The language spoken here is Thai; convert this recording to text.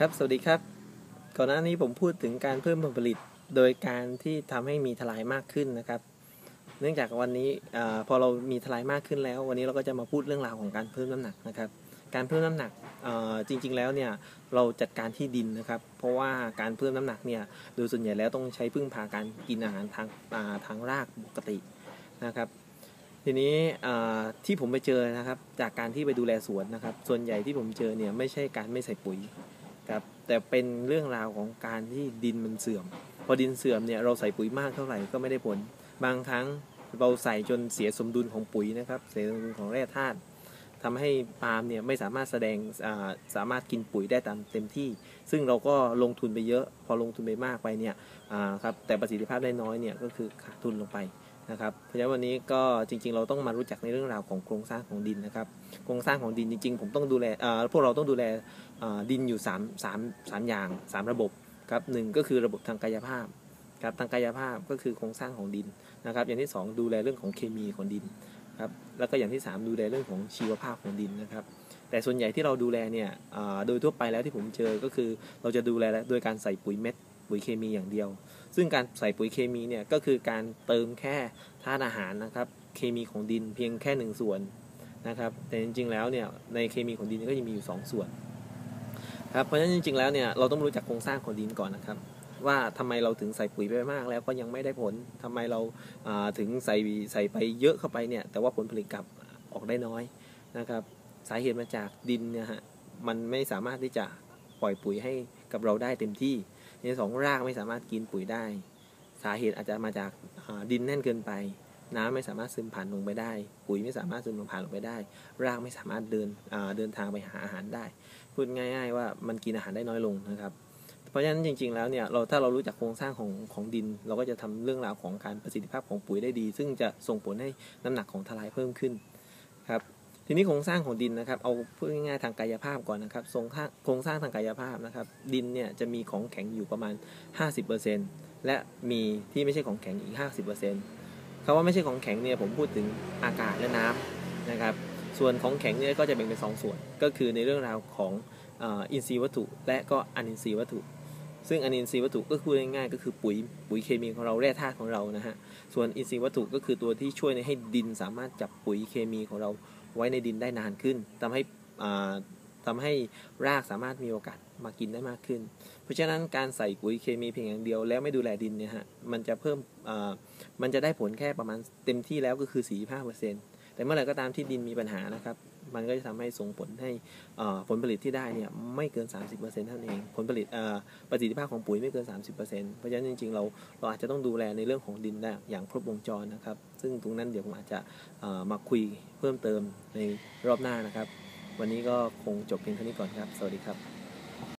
ครับ สวัสดีครับ ก่อนหน้านี้ผมพูดถึงการเพิ่มผลผลิต โดยการที่ทำให้มีทลายมากขึ้นนะครับ เนื่องจากวันนี้อพอเรามีทลายมากขึ้นแล้ว วันนี้เราก็จะมาพูดเรื่องราวของการเพิ่มน้ำหนักนะครับ การเพิ่มน้ำหนักจริง ๆ แล้วเนี่ยเราจัดการที่ดินนะครับ เพราะว่าการเพิ่มน้ำหนักเนี่ยโดยส่วนใหญ่แล้วต้องใช้พึ่งพาการกินอาหารทางทางรากปกตินะครับทีนี้ที่ผมไปเจอนะครับ จากการที่ไปดูแลสวนนะครับ ส่วนใหญ่ที่ผมเจอเนี่ยไม่ใช่การไม่ใส่ปุ๋ย ครับแต่เป็นเรื่องราวของการที่ดินมันเสื่อม พอดินเสื่อมเนี่ยเราใส่ปุ๋ยมากเท่าไหร่ก็ไม่ได้ผล บางครั้งเราใส่จนเสียสมดุลของปุ๋ยนะครับ เสียสมดุลของแร่ธาตุทำให้ปาล์มเนี่ยไม่สามารถแสดงสามารถกินปุ๋ยได้ตามเต็มที่ ซึ่งเราก็ลงทุนไปเยอะ พอลงทุนไปมากไปเนี่ยครับแต่ประสิทธิภาพได้น้อยเนี่ยก็คือขาดทุนลงไป นะครับ เพราะฉะนั้นวันนี้ก็จริง ๆ เราต้องมารู้จักในเรื่องราวของโครงสร้างของดินนะครับ โครงสร้างของดินจริง ๆ ผมต้องดูแลพวกเราต้องดูแลดินอยู่3 3 3อย่าง 3 ระบบครับหก็คือระบบทางกายภาพครับทางกายภาพก็คือโครงสร้างของดินนะครับ อย่างที่ 2 ดูแลเรื่องของเคมีของดินครับแล้วก็อย่างที่ 3 ดูแลเรื่องของชีวภาพของดินนะครับ แต่ส่วนใหญ่ที่เราดูแลเนี่ยโดยทั่วไปแล้วที่ผมเจอก็คือเราจะดูแลโดยการใส่ปุ๋ยเม็ด ปุ๋ยเคมีอย่างเดียว ซึ่งการใส่ปุ๋ยเคมีเนี่ยก็คือการเติมแค่ธาตุอาหารนะครับ เคมีของดินเพียงแค่หนึ่งส่วนนะครับ แต่จริงๆแล้วเนี่ยในเคมีของดินก็จะมีอยู่ 2 ส่วนครับเพราะฉะนั้นจริงๆแล้วเนี่ยเราต้องรู้จักโครงสร้างของดินก่อนนะครับ ว่าทำไมเราถึงใส่ปุ๋ยไปมาก แล้วก็ยังไม่ได้ผลทำไมเราถึงใส่ใส่ไปเยอะเข้าไปเนี่ยแต่ว่าผลผลิตกลับออกได้น้อยนะครับ สาเหตุมาจากดินเนี่ยฮะมันไม่สามารถที่จะปล่อยปุ๋ยให้กับเราได้เต็มที่ ในสองรากไม่สามารถกินปุ๋ยได้ สาเหตุอาจจะมาจากดินแน่นเกินไป น้ำไม่สามารถซึมผ่านลงไปได้ ปุ๋ยไม่สามารถซึมลงผ่านลงไปได้ รากไม่สามารถเดินเดินทางไปหาอาหารได้ พูดง่าย ๆ ว่ามันกินอาหารได้น้อยลงนะครับเพราะฉะนั้นจริง ๆ แล้วเนี่ยเราถ้าเรารู้จักโครงสร้างของของดิน เราก็จะทำเรื่องราวของการประสิทธิภาพของปุ๋ยได้ดี ซึ่งจะส่งผลให้น้ำหนักของทลายเพิ่มขึ้นครับ ทีนี้โครงสร้างของดินนะครับ เอาพูดง่ายๆทางกายภาพก่อนนะครับโครงสร้างทางกายภาพนะครับ ดินเนี่ยจะมีของแข็งอยู่ประมาณ 50%และมีที่ไม่ใช่ของแข็งอีก 50%คำว่าไม่ใช่ของแข็งเนี่ยผมพูดถึงอากาศและน้ำนะครับ ส่วนของแข็งเนี่ยก็จะแบ่งเป็น 2 ส่วน ก็คือในเรื่องราวของอินทรีย์วัตถุ และก็อนินทรีย์วัตถุ ซึ่งอนินทรีย์วัตถุก็คือง่ายๆก็คือปุ๋ยปุ๋ยเคมีของเราแร่ธาตุของเรานะฮะส่วนอินทรีย์วัตถุก็คือตัวที่ช่วยให้ดินสามารถจับปุ๋ยเคมีของเรา ไว้ในดินได้นานขึ้นทำให้ทำให้รากสามารถมีโอกาสมากินได้มากขึ้น เพราะฉะนั้นการใส่ปุ๋ยเคมีเพียงอย่างเดียว แล้วไม่ดูแลดินเนี่ยฮะมันจะเพิ่มมันจะได้ผลแค่ประมาณเต็มที่แล้วก็คือ 45%แต่เมื่อไหร่ก็ตามที่ดินมีปัญหานะครับ มันก็จะทำให้ส่งผลให้ผลผลิตที่ได้เนี่ยไม่เกิน 30%เท่านั้นเอง ผลผลิตประสิทธิภาพของปุ๋ยไม่เกิน 30%เพราะฉะนั้นจริงๆ เราเราอาจจะต้องดูแลในเรื่องของดินได้อย่างครบวงจรนะครับ ซึ่งตรงนั้นเดี๋ยวผมอาจจะมาคุยเพิ่มเติมในรอบหน้านะครับ วันนี้ก็คงจบเพียงเท่านี้ก่อนครับ สวัสดีครับ